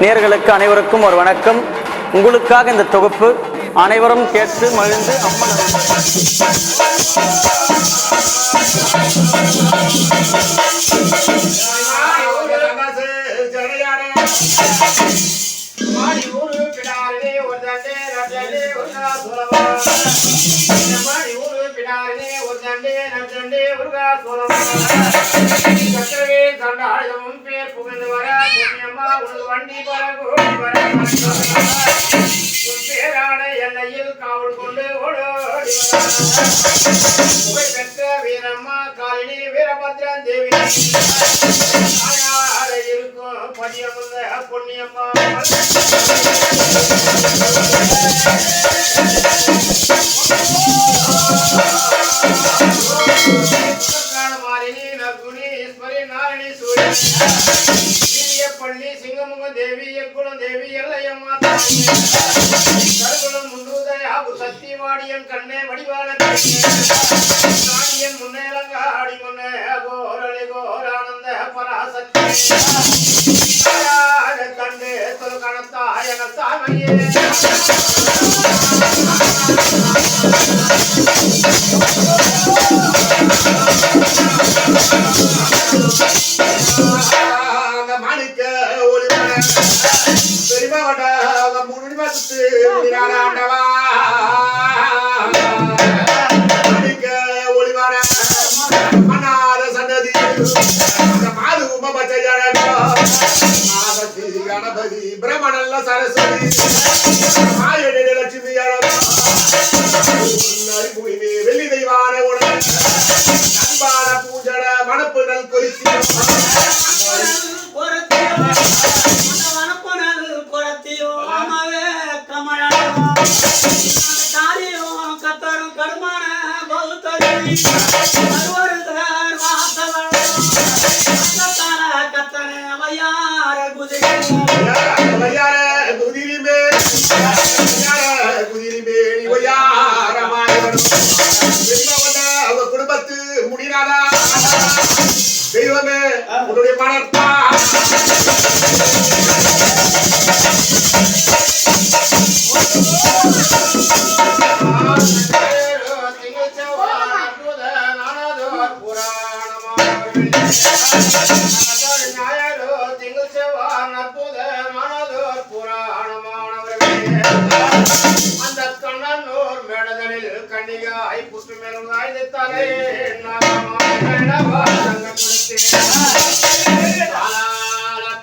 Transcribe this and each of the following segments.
நேர்களுக்கு அனைவருக்கும் ஒரு வணக்கம். உங்களுக்காக இந்த தொகுப்பு அனைவரும் கேட்டு மகிழ்ந்து அம்மன் அருள். எல்லையில் காவல் கொண்டு ஓடோடி புகழ் பெற்ற வீரம்மா காலினி வீரபத்ரன் தேவி. இருக்கும் பதியமுள்ள பொன்னியம்மா. நகுனி ஈஸ்வரி நாரணி சூரிய பள்ளி சிங்கமுகம் தேவி எக்குளம் தேவி எல்லையம்மா கருகுலம் முன்னுதயாபு சக்தி வாடியன் கண்ணே வடிவான நாடியன் முன்னேலங்காடி முன்னே கோரளி கோரானந்த பராசக்தி தாயார கண்டு தொழு கணத்தாயன சாமையே அந்த மணி ஆண்டவா. மாணிக்க ஒளிவன மன்னார சன்னதி. மாது உம பச்சையானதி கணபதி பிரம்மணல்ல சரஸ்வதி. மாயடி லட்சுமி வெள்ளி தெய்வான உடல். அன்பான பூஜட மணப்பு நல் கொலிசி வய்யார குடும்பத்து முடினாதா? தெய்வமே உன்னுடைய மனம் கண்ணிகாய் புற்று மேலும் ஆய்ந்தாலே தலை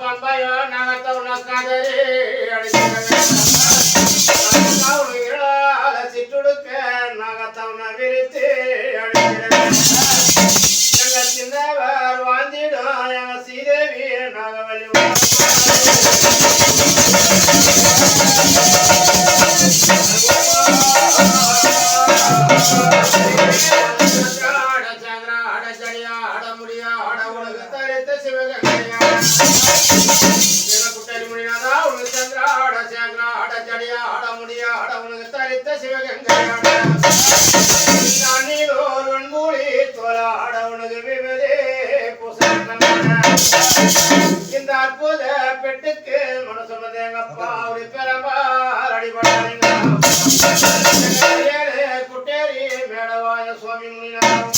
பண்பையோ நகத்தவன கதறி சிற்றுடுக்க நகத்தவன விரித்து இந்த அற்புத பெட்டுக்கு மனசுமது எங்கப்பா அப்படி பெறமார் அடிபட்டாங்க குட்டேரி மேடவாய சுவாமி முனிநாதம்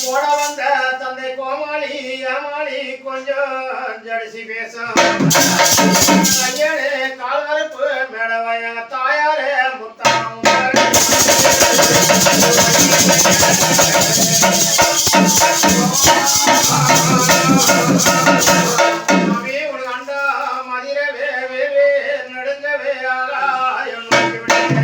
போட வந்த தந்தை கோமாளி ஏமாளி கொஞ்சம் ஜடிசி பேசும்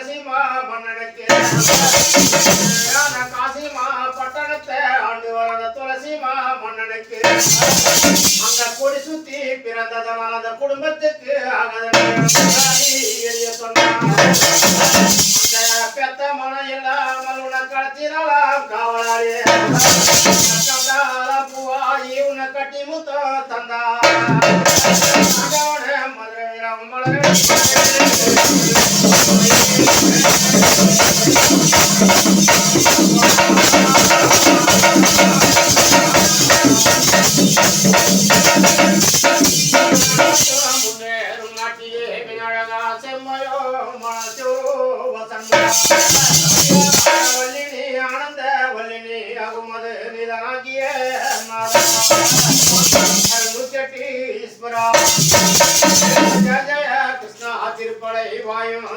வர துளசிமா மன்னனுக்கு காசிமா பட்டணத்தை ஆண்டு வர துளசிமா மன்னனுக்கு அங்க கொடி சுத்தி பிறந்ததனால் அந்த குடும்பத்துக்கு எளிய சொன்னான். பெத்த மனம் இல்லாமல் உன கடத்தினாலாம் காவலாளி. தந்தால பூவாயி உன்னை கட்டி முத்த தந்தா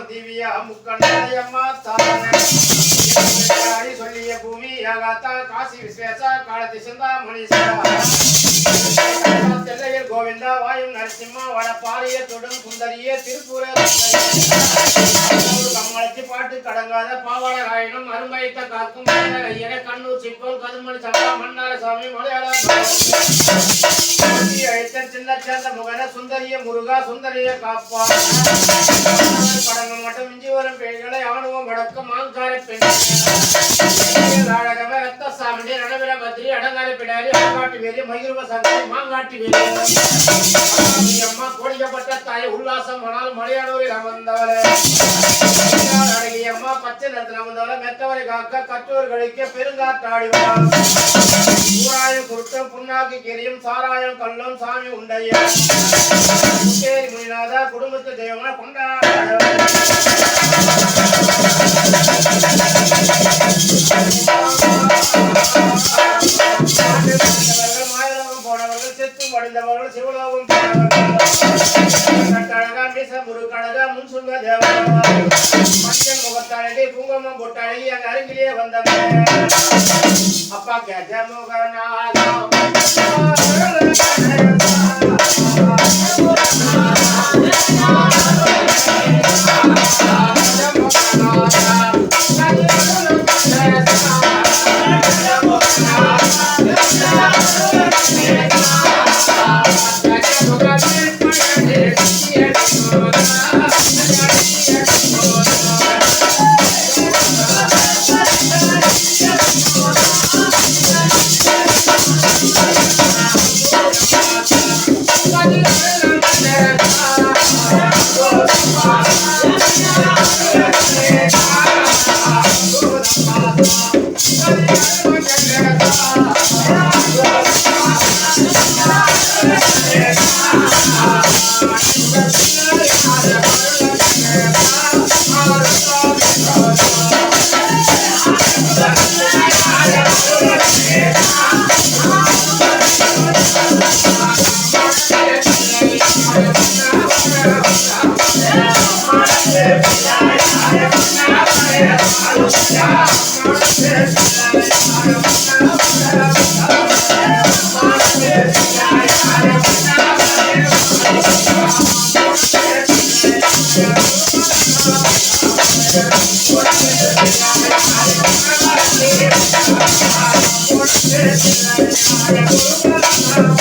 திவ்யா முக்கண்டையம்மா தாரண சொல்லிய பூமி காசி விஸ்வேசா காலத்தி சிந்தாமணி மணிசா கோவிந்தா வாயும் நரசிம்மா வட பாலிய தொடும் சுந்தரிய திருப்பூர கம்மளச்சி பாட்டு கடங்காத பாவாட ராயனும் அருமைத்த காக்கும் ஐயன கண்ணூர் சிக்கோல் கதுமணி சம்பா மன்னார சாமி. மலையாள அழைத்தன் சின்ன முகன சுந்தரிய முருகா சுந்தரிய காப்பா. கடங்க மட்டும் இஞ்சி வரும் பெண்களை ஆணுவம் வடக்கம் மாங்கார பெண் அழகவ நனவில அடங்கால பிடாரி அடங்காட்டு வேலி மகிழ்வ சங்கரி மாங்காட்டு வேலி. அம்மா கோடிக்கப்பட்ட தாய் உல்லாசம் ஆனால் மலையானூரில் அமர்ந்தவளே. அழகிய அம்மா பச்சை நிறத்தில் அமர்ந்தவளை. மெத்தவரை காக்க கற்றோர்களுக்கு கழிக்க பெருங்காற்றாடிவாள் ஊராயம் குருட்டம் புண்ணாக்கு கிரியும் சாராயம் கல்லும் சாமி உண்டைய. முத்தேரி முனிநாதா குடும்பத்து தெய்வங்களை கொண்டாட దేవరుడు శివులా ఉంటాడు కట్టడగా మిసమురు కడగా మున్సుంగ దేవరవ మంచం ముగతాడి పుంగమ్మ బొట్టాడి అంగారింగిలే I'm